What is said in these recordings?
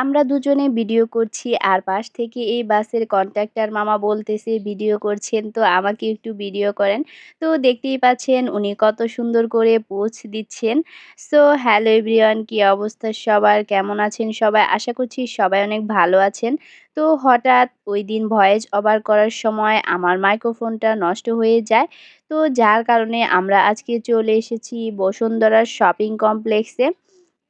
আমরা দুজনে ভিডিও করছি আর পাশ থেকে এই বাসের কন্ট্রাক্টর মামা বলতেছে ভিডিও করছেন তো, আমাকে একটু ভিডিও করেন। তো দেখতেই পাচ্ছেন উনি কত সুন্দর করে পোজ দিচ্ছেন। সো হ্যালো এভরিওয়ান কি অবস্থা সবার? কেমন আছেন সবাই? আশা করছি সবাই অনেক ভালো আছেন। তো হঠাৎ ওই দিন ভয়েস ওভার করার সময় আমার মাইক্রোফোনটা নষ্ট হয়ে যায়। তো যার কারণে আমরা আজকে চলে এসেছি বসুন্ধরার শপিং কমপ্লেক্সে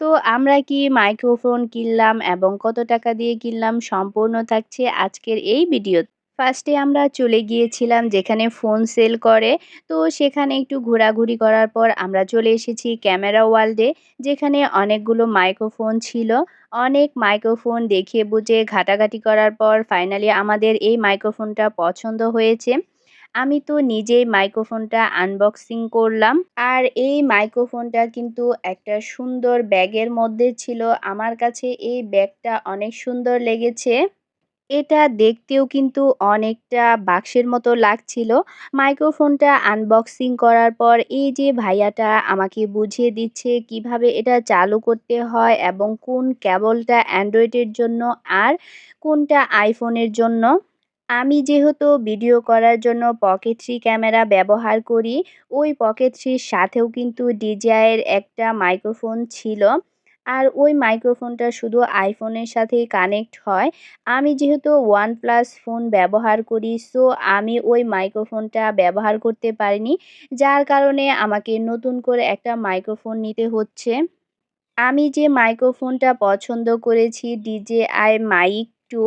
তো আমরা কি মাইক্রোফোন কিনলাম এবং কত টাকা দিয়ে কিনলাম সম্পূর্ণ থাকছে আজকের এই ভিডিও। ফার্স্টে আমরা চলে গিয়েছিলাম যেখানে ফোন সেল করে। তো সেখানে একটু ঘোরাঘুরি করার পর আমরা চলে এসেছি ক্যামেরা ওয়ার্ল্ডে, যেখানে অনেকগুলো মাইক্রোফোন ছিল। অনেক মাইক্রোফোন দেখে বুঝে ঘাটাঘাটি করার পর ফাইনালি আমাদের এই মাইক্রোফোনটা পছন্দ হয়েছে। আমি তো নিজেই মাইক্রোফোনটা আনবক্সিং করলাম। আর এই মাইক্রোফোনটা কিন্তু একটা সুন্দর ব্যাগের মধ্যে ছিল। আমার কাছে এই ব্যাগটা অনেক সুন্দর লেগেছে। এটা দেখতেও কিন্তু অনেকটা বাক্সের মতো লাগছিল। মাইক্রোফোনটা আনবক্সিং করার পর এই যে ভাইয়াটা আমাকে বুঝিয়ে দিচ্ছে কীভাবে এটা চালু করতে হয় এবং কোন কেবলটা অ্যান্ড্রয়েডের জন্য আর কোনটা আইফোনের জন্য। আমি যেহেতু ভিডিও করার জন্য পকেট থ্রি ক্যামেরা ব্যবহার করি, ওই পকেট থ্রির সাথেও কিন্তু ডিজাইয়ের একটা মাইক্রোফোন ছিল। আর ওই মাইক্রোফোনটা শুধু আইফোনের সাথেই কানেক্ট হয়। আমি যেহেতু ওয়ান প্লাস ফোন ব্যবহার করি সো আমি ওই মাইক্রোফোনটা ব্যবহার করতে পারিনি। যার কারণে আমাকে নতুন করে একটা মাইক্রোফোন নিতে হচ্ছে। আমি যে মাইক্রোফোনটা পছন্দ করেছি ডিজে আই মাইক টু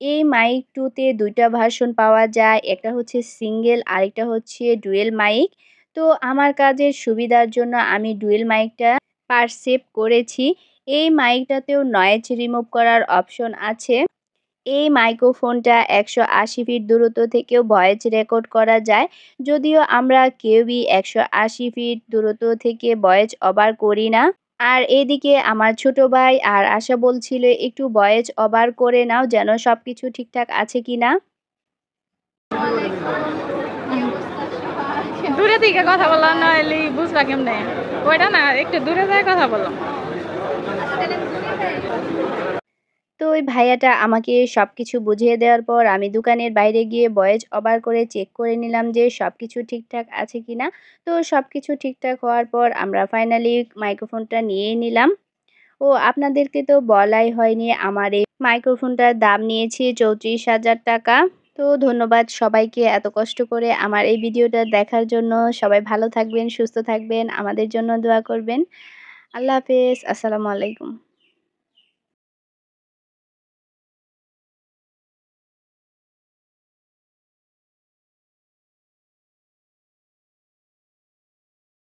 এই মাইক টুতে দুইটা ভার্সন পাওয়া যায়, একটা হচ্ছে সিঙ্গেল আরেকটা হচ্ছে ডুয়েল মাইক তো আমার কাজের সুবিধার জন্য আমি ডুয়েল মাইকটা পারসেভ করেছি। এই মাইকটাতেও নয়েজ রিমুভ করার অপশন আছে। এই মাইক্রোফোনটা একশো আশি ফিট দূরত্ব থেকেও ভয়েস রেকর্ড করা যায়। যদিও আমরা কেউই একশো আশি ফিট দূরত্ব থেকে ভয়েস ওভার করি না। আর এদিকে আমার ছোট ভাই আর আশা বলছিল, একটু বয়েজ ওভার করে নাও যেন সব কিছু ঠিকঠাক আছে কি না? দূরে থেকে কথা বললাম না এলি বুঝবা কেমনে? ওইটা না, একটু দূরে যায় কথা বললাম তো ওই ভাইয়াটা আমাকে সব কিছু বুঝিয়ে দেওয়ার পর আমি দোকানের বাইরে গিয়ে বয়েজ ওভার করে চেক করে নিলাম যে সব কিছু ঠিকঠাক আছে কি না তো সব কিছু ঠিকঠাক হওয়ার পর আমরা ফাইনালি মাইক্রোফোনটা নিয়েই নিলাম। ও, আপনাদেরকে তো বলাই হয়নি, আমার এই মাইক্রোফোনটার দাম নিয়েছি চৌত্রিশ হাজার টাকা। তো ধন্যবাদ সবাইকে এত কষ্ট করে আমার এই ভিডিওটা দেখার জন্য। সবাই ভালো থাকবেন, সুস্থ থাকবেন, আমাদের জন্য দোয়া করবেন। আল্লাহ হাফেজ, আসসালামু আলাইকুম।